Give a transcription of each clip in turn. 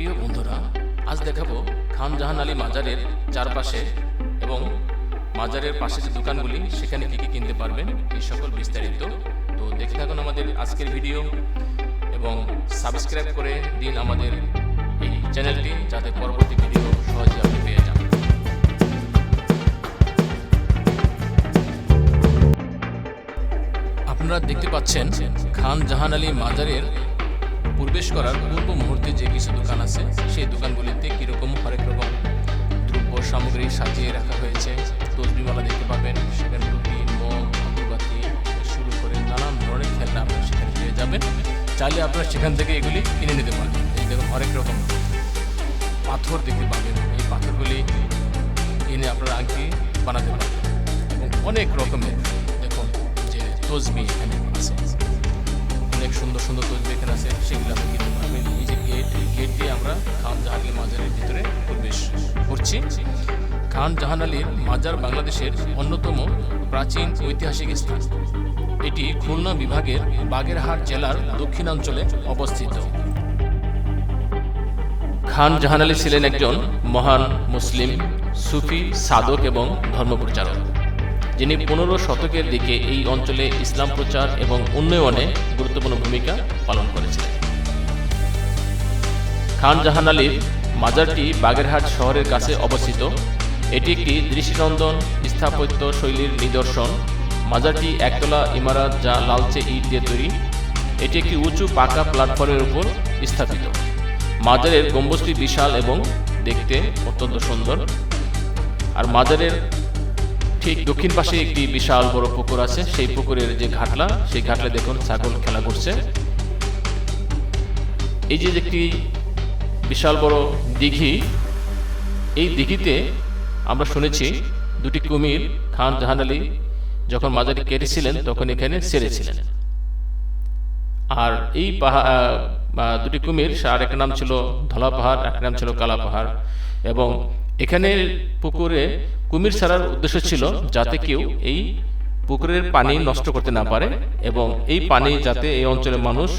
প্রিয় বন্ধুরা, আজ দেখাবো খান জাহান আলী মাজারের চারপাশে এবং মাজারের পাশে যে দোকানগুলি, সেখানে কি কি কিনতে পারবেন, এই সকল বিস্তারিত। তো দেখে থাকুন আমাদের আজকের ভিডিও এবং সাবস্ক্রাইব করে দিন আমাদের এই চ্যানেলটি, যাতে পরবর্তী ভিডিও সহজে আপনি পেয়ে যান। আপনারা দেখতে পাচ্ছেন খান জাহান আলী মাজারের প্রবেশ করার পূর্ব মুহূর্তে যে কিছু দোকান আছে, সেই দোকানগুলিতে কীরকম হরেক রকম দ্রব্য সামগ্রী সাজিয়ে রাখা হয়েছে। তসবিমালা দেখতে পাবেন, সেখানে রুটি মগ আগরবাতি শুরু করে নানান ধরনের খেলনা আপনারা সেখানে পেয়ে যাবেন। চাইলে আপনারা সেখান থেকে এগুলি কিনে নিতে পারবেন এই দেখুন হরেক রকম পাথর দেখতে পাবেন। এই পাথরগুলি কিনে আপনারা আংটি বানাতে পারবেন। এবং অনেক রকমের, দেখুন, যে তসবি এখানে আছে। অনেক সুন্দর সুন্দর তসবি এখানে আছে, সেগুলো আপনি কিনতে পারবেন এই যে গেট গেট দিয়ে আমরা খান জাহান আলী মাজারের ভিতরে প্রবেশ করছি। খান জাহান আলীর মাজার বাংলাদেশের অন্যতম প্রাচীন ঐতিহাসিক স্থান। এটি খুলনা বিভাগের বাগেরহাট জেলার দক্ষিণাঞ্চলে অবস্থিত। খান জাহান আলী ছিলেন একজন মহান মুসলিম, সুফি, সাধক এবং ধর্মপ্রচারক। যিনি পনেরো শতকের দিকে এই অঞ্চলে ইসলাম প্রচার এবং উন্নয়নে গুরুত্বপূর্ণ ভূমিকা পালন করেছিলেন। খান জাহান আলীর মাজারটি বাগেরহাট শহরের কাছে অবস্থিত। এটি একটি দৃষ্টিনন্দন স্থাপত্য শৈলীর নিদর্শন। মাজারটি একতলা ইমারত যা লালচে ইট দিয়ে তৈরি। এটি একটি উঁচু পাকা প্ল্যাটফর্মের উপর স্থাপিত। মাজারের গম্বুজটি বিশাল এবং দেখতে অত্যন্ত সুন্দর। আর মাজারের ঠিক দক্ষিণ পাশে একটি বিশাল বড় পুকুর আছে, সেই পুকুরের যে ঘাটলা, সেই ঘাটলে দেখুন ছাগল খেলা করছে। এই যে একটি বিশাল বড় দিঘি, এই দিঘিতে আমরা শুনেছি দুটি কুমির খান জাহান আলী যখন মাজারি কেটেছিলেন, তখন এখানে সেরেছিলেন। আর এই পাহাড় দুটি কুমির আর এক নাম ছিল ধলা পাহাড় এক নাম ছিল কালা পাহাড় এবং এখানে পুকুরে কুমির ছাড়ার উদ্দেশ্য ছিল যাতে কেউ এই পুকুরের পানি নষ্ট করতে না পারে এবং এই পানি যাতে এই অঞ্চলের মানুষ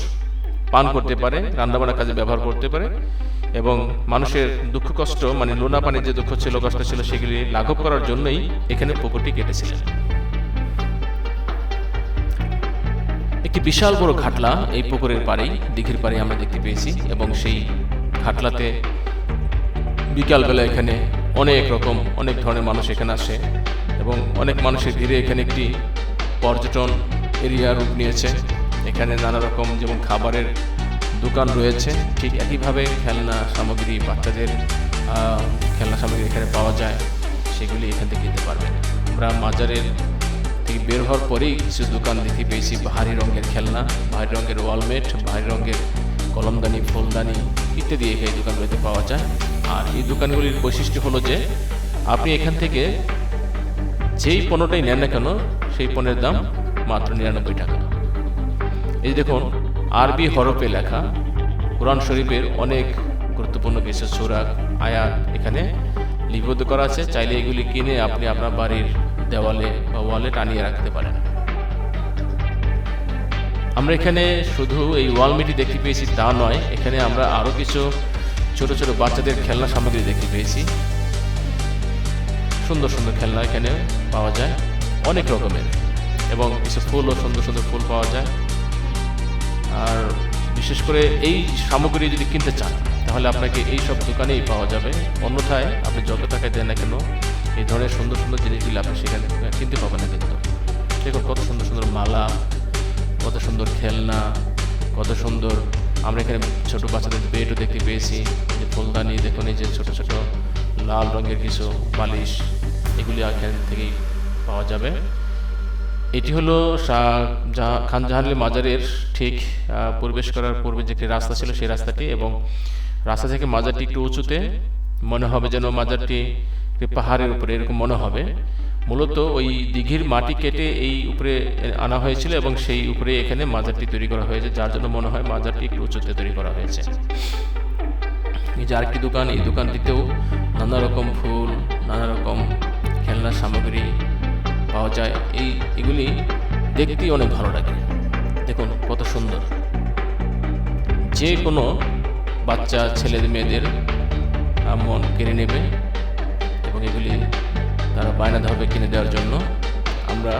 পান করতে পারে, রান্নাবান্নার কাজে ব্যবহার করতে পারে এবং মানুষের দুঃখ কষ্ট মানে লোনা পানির যে দুঃখ ছিল, কষ্ট ছিল, সেগুলি লাঘব করার জন্যই এখানে পুকুরটি কেটেছিলেন একটি বিশাল বড় ঘাটলা এই পুকুরের পাড়েই, দিঘির পাড়ে আমরা দেখতে পেয়েছি এবং সেই ঘাটলাতে বিকালবেলা এখানে অনেক রকম, অনেক ধরনের মানুষ এখানে আসে এবং অনেক মানুষের ভিড়ে এখানে একটি পর্যটন এরিয়া রূপ নিয়েছে। এখানে নানা রকম যেমন খাবারের দোকান রয়েছে, ঠিক একইভাবে খেলনা সামগ্রী বাচ্চাদের খেলনা সামগ্রী এখানে পাওয়া যায়, সেগুলি এখান থেকে কিনতে পারবেন। আমরা মাজারের থেকে বের হওয়ার পরেই কিছু দোকান দেখতে পেয়েছি ভারী রঙের খেলনা ভারী রঙের ওয়ালমেট ভারী রঙের কলমদানি, ফুলদানি ইত্যাদি এই দোকানগুলিতে পাওয়া যায়। আর এই দোকানগুলির বৈশিষ্ট্য হলো যে আপনি এখান থেকে যেই পণ্যটাই নেন না কেন, সেই পণ্যের দাম মাত্র নিরানব্বই টাকা। এই দেখুন, আরবি হরফে লেখা কোরআন শরীফের অনেক গুরুত্বপূর্ণ কিছু সুরাক আয়াত এখানে লিপিবদ্ধ করা আছে। চাইলে এগুলি কিনে আপনি আপনার বাড়ির দেওয়ালে বা ওয়ালে টানিয়ে রাখতে পারেন। আমরা এখানে শুধু এই ওয়ালমিটি দেখতে পেয়েছি, তা নয়, এখানে আমরা আরও কিছু ছোট ছোট বাচ্চাদের খেলনা সামগ্রী দেখতে পেয়েছি। সুন্দর সুন্দর খেলনা এখানে পাওয়া যায়, অনেক রকমের। এবং কিছু ফুলও সুন্দর সুন্দর ফুল পাওয়া যায়। আর বিশেষ করে এই সামগ্রী যদি কিনতে চান, তাহলে আপনাকে এই সব দোকানেই পাওয়া যাবে। অন্যথায় আপনি যত টাকায় দেন না কেন, এই ধরনের সুন্দর সুন্দর জিনিসগুলি আপনি সেখানে কিনতে পাবেন না কিন্তু। দেখুন কত সুন্দর সুন্দর মালা, কত সুন্দর খেলনা, কত সুন্দর আমরা এখানে ছোট বাচ্চাদের বেডও দেখতে পেয়েছি। যে ফুলদানি দেখুন এই যে ছোটো ছোটো লাল রঙের কিছু বালিশ, এগুলি এখান থেকেই পাওয়া যাবে। এটি হলো খান জাহানলি মাজারের ঠিক প্রবেশ করার পূর্বে যে রাস্তা ছিল সেই রাস্তাটি এবং রাস্তা থেকে মাজারটি একটু উঁচুতে মনে হবে যেন মাজারটি পাহাড়ের উপরে, এরকম মনে হবে। মূলত ওই দিঘির মাটি কেটে এই উপরে আনা হয়েছিল এবং সেই উপরে এখানে মাজারটি তৈরি করা হয়েছে, যার জন্য মনে হয় মাজারটি একটু উঁচুতে তৈরি করা হয়েছে। এই যে আরেকটি দোকান, এই দোকানটিতেও নানা রকম ফুল, নানা রকম খেলনার সামগ্রী পাওয়া যায়। এই, এগুলি দেখতেই অনেক ভালো লাগে। দেখুন কত সুন্দর। যে কোনো বাচ্চা, ছেলে, মেয়েদের মন কেড়ে নেবে এবং এগুলি তারা বায়না ধরবে কিনে দেওয়ার জন্য। আমরা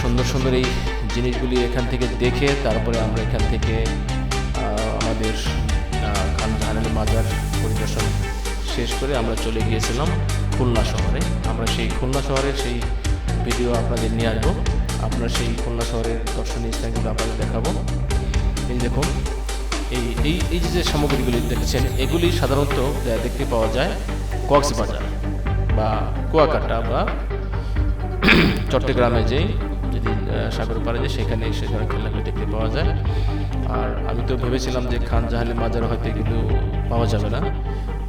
সুন্দর সুন্দর এই জিনিসগুলি এখান থেকে দেখে তারপরে আমরা এখান থেকে আমাদের খান জাহানের মাজার পরিদর্শন শেষ করে আমরা চলে গিয়েছিলাম খুলনা শহরে। আমরা সেই খুলনা শহরের সেই ভিডিও আপনাদের নিয়ে আসব। আমরা সেই খুলনা শহরের দর্শনীয় স্থানগুলো আপনাদের দেখাবো। এই দেখুন, এই এই এই যে সামগ্রীগুলি দেখেছেন, এগুলি সাধারণত দেখতে পাওয়া যায় কক্সবাজার। বা কুয়াকাটা বা চট্টগ্রামে যেই যদি সাগর পাড়ে যায় সেখানে সে ধরনের দেখতে পাওয়া যায়। আর আমি তো ভেবেছিলাম যে খান জাহানের মাজার হয়তো এগুলো পাওয়া যাবে না।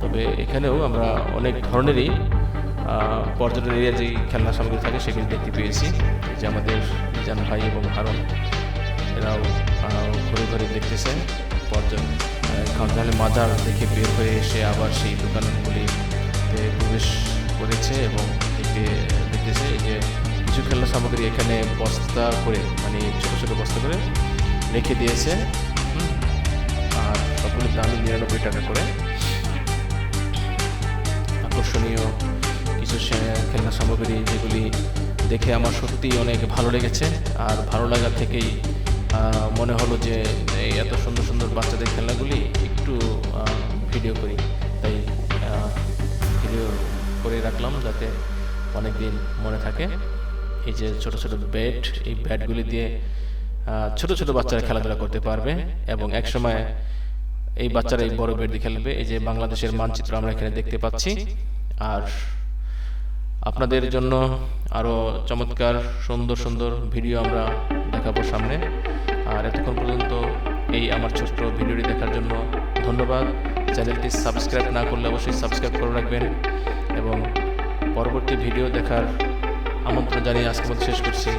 তবে এখানেও আমরা অনেক ধরনেরই পর্যটন এরিয়া যেই খেলনা সামগ্রী থাকে সেগুলি দেখতে পেয়েছি। যে আমাদের মিজান ভাই এবং হারন, এরাও ঘুরে ঘুরে দেখতেছে পর্যটন খান জাহানের মাজার দেখে বের হয়ে এসে আবার সেই দোকানগুলিতে প্রবেশ করেছে এবং দেখতে, দেখতেছে যে কিছু খেলনা সামগ্রী এখানে বস্তা করে মানে ছোটো ছোটো বস্তা করে রেখে দিয়েছে। আর সবগুলোর দামই নিরানব্বই টাকা করে। আকর্ষণীয় কিছু খেলনা সামগ্রী যেগুলি দেখে আমার সত্যিই অনেক ভালো লেগেছে। আর ভালো লাগা থেকেই মনে হলো যে এই এত সুন্দর সুন্দর বাচ্চাদের খেলনাগুলি একটু ভিডিও করি। তাই ভিডিও করে রাখলাম যাতে অনেক দিন মনে থাকে। এই যে ছোট ছোট ব্যাট এই ব্যাটগুলি দিয়ে ছোট ছোট বাচ্চারা খেলাধুলা করতে পারবে এবং একসময় এই বাচ্চারা এই বড় ব্যাট দিয়ে খেলবে। এই যে বাংলাদেশের মানচিত্র আমরা এখানে দেখতে পাচ্ছি। আর আপনাদের জন্য আরও চমৎকার, সুন্দর সুন্দর ভিডিও আমরা দেখাবো সামনে। আর এতক্ষণ পর্যন্ত এই আমার ছোট্ট ভিডিওটি দেখার জন্য ধন্যবাদ। চ্যানেলটি সাবস্ক্রাইব না করলে অবশ্যই সাবস্ক্রাইব করে রাখবেন এবং পরবর্তী ভিডিও দেখার আমন্ত্রণ জানিয়ে আজকের মতো শেষ করছি।